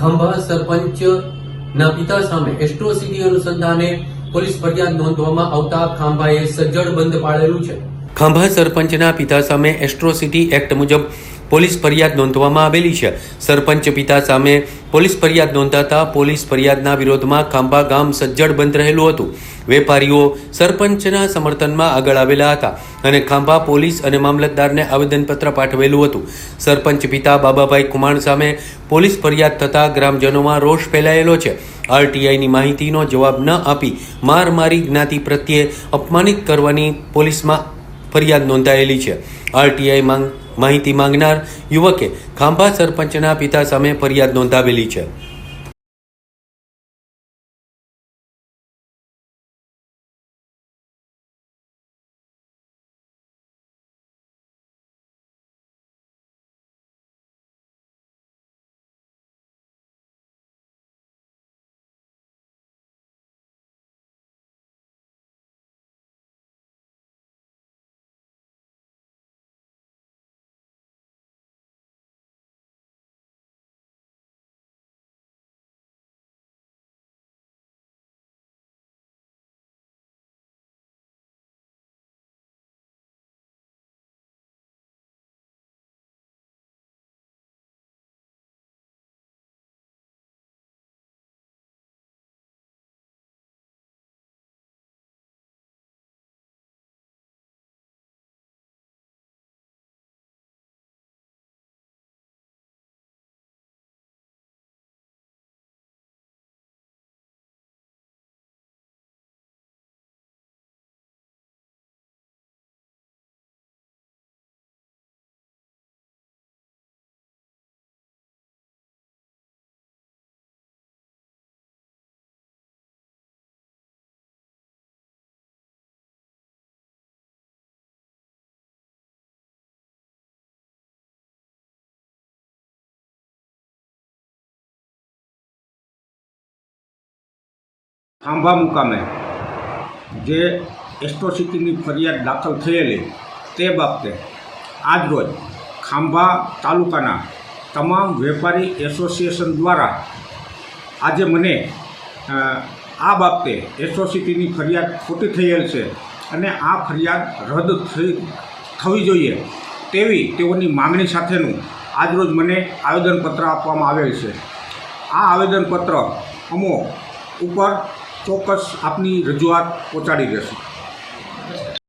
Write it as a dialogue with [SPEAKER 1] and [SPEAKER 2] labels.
[SPEAKER 1] ખાંભા સરપંચના પિતા સામે એસ્ટ્રોસિટી અનુસંધાને પોલીસ ફરિયાદ નોંધવામાં આવતા ખાંભાએ સજ્જડ બંધ પાડેલું છે. ખાંભા, સરપંચના પિતા સામે એસ્ટ્રોસિટી એક્ટ મુજબ પોલીસ ફરિયાદ નોંધવામાં આવેલી છે. સરપંચ પિતા સામે પોલીસ ફરિયાદ નોંધાતા પોલીસ ફરિયાદના વિરોધમાં ખાંભા ગામ સજ્જડ બંધ રહેલું હતું. વેપારીઓ સરપંચના સમર્થનમાં આગળ આવેલા હતા અને ખાંભા પોલીસ અને મામલતદારને આવેદનપત્ર પાઠવેલું હતું. સરપંચ પિતા બાબાભાઈ કુમાણ સામે પોલીસ ફરિયાદ થતાં ગ્રામજનોમાં રોષ ફેલાયેલો છે. આરટીઆઈની માહિતીનો જવાબ ન આપી માર મારી જ્ઞાતિ પ્રત્યે અપમાનિત કરવાની પોલીસમાં ફરિયાદ નોંધાયેલી છે. આરટીઆઈ માંગ માહિતી માંગનાર યુવકે ખાંભા સરપંચના પિતા સામે ફરિયાદ નોંધાવેલી છે.
[SPEAKER 2] ખાંભા મુકામે જે એસ્ટ્રોસિટીની ફરિયાદ દાખલ થયેલી તે બાબતે આજરોજ ખાંભા તાલુકાના તમામ વેપારી એસોસિએશન દ્વારા આજે મને આ બાબતે એસોસિટીની ફરિયાદ ખોટી થયેલ છે અને આ ફરિયાદ રદ થઈ, થવી જોઈએ તેવી તેઓની માગણી સાથેનું આજરોજ મને આવેદનપત્ર આપવામાં આવેલ છે. આ આવેદનપત્ર અમો ઉપર ચોક્કસ આપની રજૂઆત પહોંચાડી દેશું.